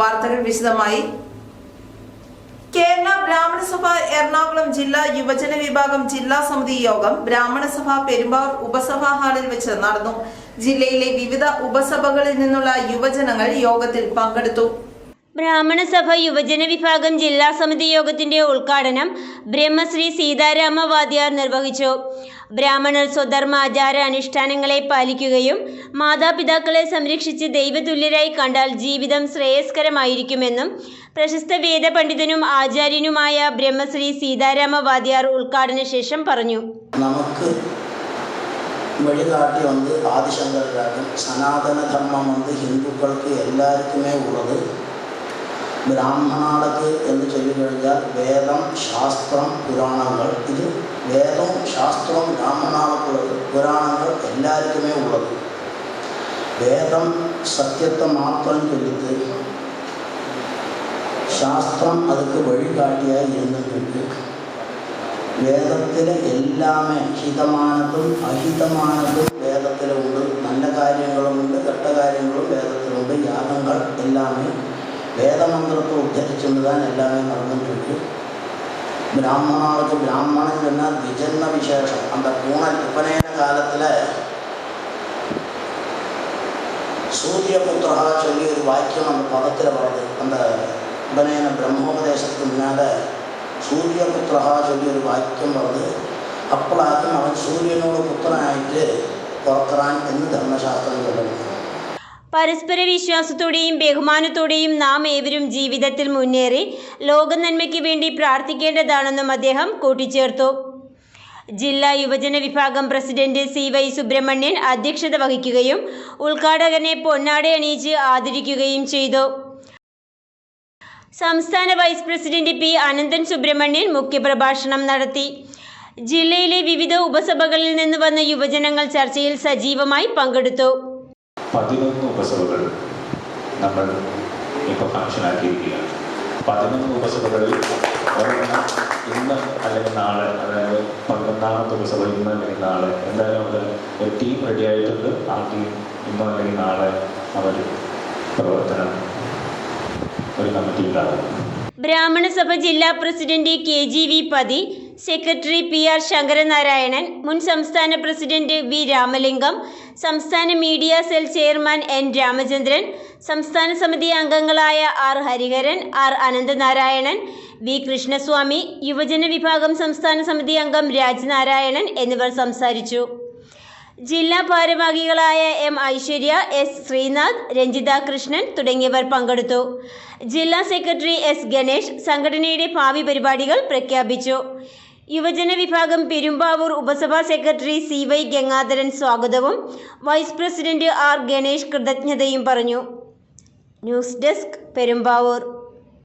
വാർത്തകൾ വിശദമായി. കേരള ബ്രാഹ്മണ സഭ എറണാകുളം ജില്ലാ യുവജന വിഭാഗം ജില്ലാ സമിതി യോഗം ബ്രാഹ്മണ സഭ പെരുമ്പാവൂർ ഉപസഭാ ഹാളിൽ വെച്ച് നടന്നു. ജില്ലയിലെ വിവിധ ഉപസഭകളിൽ നിന്നുള്ള യുവജനങ്ങൾ യോഗത്തിൽ പങ്കെടുത്തു. ബ്രാഹ്മണ സഭ യുവജന വിഭാഗം ജില്ലാ സമിതി യോഗത്തിന്റെ ഉദ്ഘാടനം ബ്രഹ്മശ്രീ സീതാരാമ വാദ്യാർ നിർവഹിച്ചു. ബ്രാഹ്മണർ സ്വധർമ്മ ആചാര അനുഷ്ഠാനങ്ങളെ പാലിക്കുകയും മാതാപിതാക്കളെ സംരക്ഷിച്ച് ദൈവതുല്യരായി കണ്ടാൽ ജീവിതം ശ്രേയസ്കരമായിരിക്കുമെന്നും പ്രശസ്ത വേദപണ്ഡിതനും ആചാര്യനുമായ ബ്രഹ്മശ്രീ സീതാരാമ വാദ്യാർ ഉദ്ഘാടന ശേഷം പറഞ്ഞു. നമുക്ക് വന്ന് ആദിശങ്കരാകും സനാതനധർമ്മം വന്ന് ഹിന്ദുക്കൾക്ക് എല്ലാവർക്കുമേ ഉള്ളത്. ബ്രാഹ്മണാൾക്ക് എന്ന് ചൊല്ലിക്കഴിഞ്ഞാൽ വേദം ശാസ്ത്രം പുരാണങ്ങൾ. ഇത് വേദം ശാസ്ത്രം ബ്രാഹ്മണാടക്കുള്ളത് പുരാണങ്ങൾ എല്ലാവർക്കുമേ ഉള്ളത്. വേദം സത്യത്തെ മാത്രം ചൊല്ലിത്ത് ശാസ്ത്രം അതൊക്കെ വഴികാട്ടിയായി ഇരുന്നിട്ടുണ്ട്. വേദത്തിലെ എല്ലാമേ ഹിതമാനതും അഹിതമാനതും വേദത്തിലുണ്ട്. നല്ല കാര്യങ്ങളുമുണ്ട് കെട്ട കാര്യങ്ങളും വേദത്തിലുണ്ട്. യാഗങ്ങൾ എല്ലാമേ வேத மந்திரத்தை உச்சரிச்சுன்னு தான் எல்லாமே நடந்துட்டுருக்கு பிராமணாவுக்கு பிராமணன் சொன்னால் விஜன்ம விசேஷம். அந்த பூனல் உபநயன காலத்தில் சூரிய புத்திரா சொல்லி ஒரு வாக்கியம் அந்த பதத்தில் வருது. அந்த உபநயன பிரம்மோபதேசத்துக்கு முன்னால் சூரிய புத்திரா சொல்லி ஒரு வாக்கியம் வருது. அப்பளாக்கும் அவன் சூரியனோட புத்திரன் ஆகிட்டு பிறக்கிறான் என்று தர்மசாஸ்திரம் சொல்லணும் പരസ്പര വിശ്വാസത്തോടെയും ബഹുമാനത്തോടെയും നാം ഏവരും ജീവിതത്തിൽ മുന്നേറി ലോക നന്മയ്ക്ക് വേണ്ടി പ്രാർത്ഥിക്കേണ്ടതാണെന്നും അദ്ദേഹം കൂട്ടിച്ചേർത്തു. ജില്ലാ യുവജന വിഭാഗം പ്രസിഡന്റ് സി വൈ സുബ്രഹ്മണ്യൻ അധ്യക്ഷത വഹിക്കുകയും ഉദ്ഘാടകനെ പൊന്നാട അണിയിച്ച് ആദരിക്കുകയും ചെയ്തു. സംസ്ഥാന vice president P Ananthan Subrahmanyan മുഖ്യപ്രഭാഷണം നടത്തി. ജില്ലയിലെ വിവിധ ഉപസഭകളിൽ നിന്ന് വന്ന യുവജനങ്ങൾ ചർച്ചയിൽ സജീവമായി പങ്കെടുത്തു. പതിനൊന്ന് ഉപസഭകൾ നമ്മൾ ഇപ്പോൾ ഫംഗ്ഷനാക്കിയിരിക്കുകയാണ് പതിനൊന്ന് ഉപസഭകളിൽ ഇന്ന് അല്ലെങ്കിൽ നാളെ അതായത് പതിനൊന്നാമത്തെ ഉപസഭ ഇന്ന് അല്ലെങ്കിൽ നാളെ. എന്തായാലും അത് ഒരു ടീം റെഡി ആയിട്ടുണ്ട്. ആ ടീം ഇന്നോ അല്ലെങ്കിൽ നാളെ അവർ പ്രവർത്തനം ഒരു കമ്മിറ്റി ഉണ്ടാകും ബ്രാഹ്മണ സഭ ജില്ലാ president K G V Pathi secretary P R Sankaranarayanan മുൻ സംസ്ഥാന പ്രസിഡന്റ് വി രാമലിംഗം സംസ്ഥാന media cell chairman N Ramachandran സംസ്ഥാന സമിതി അംഗങ്ങളായ R Hariharan R Ananthanarayanan V Krishnaswamy യുവജന വിഭാഗം സംസ്ഥാന സമിതി അംഗം രാജ്നാരായണൻ എന്നിവർ സംസാരിച്ചു. ജില്ലാ ഭാരവാഹികളായ എം ഐശ്വര്യ എസ് ശ്രീനാഥ് രഞ്ജിത കൃഷ്ണൻ തുടങ്ങിയവർ പങ്കെടുത്തു. ജില്ലാ സെക്രട്ടറി എസ് ഗണേഷ് സംഘടനയുടെ ഭാവി പരിപാടികൾ പ്രഖ്യാപിച്ചു. യുവജന വിഭാഗം പെരുമ്പാവൂർ ഉപസഭാ സെക്രട്ടറി സി വൈ ഗംഗാധരൻ സ്വാഗതവും. വൈസ് പ്രസിഡന്റ് ആർ ഗണേഷ് കൃതജ്ഞതയും പറഞ്ഞു. News desk Perumbavoor.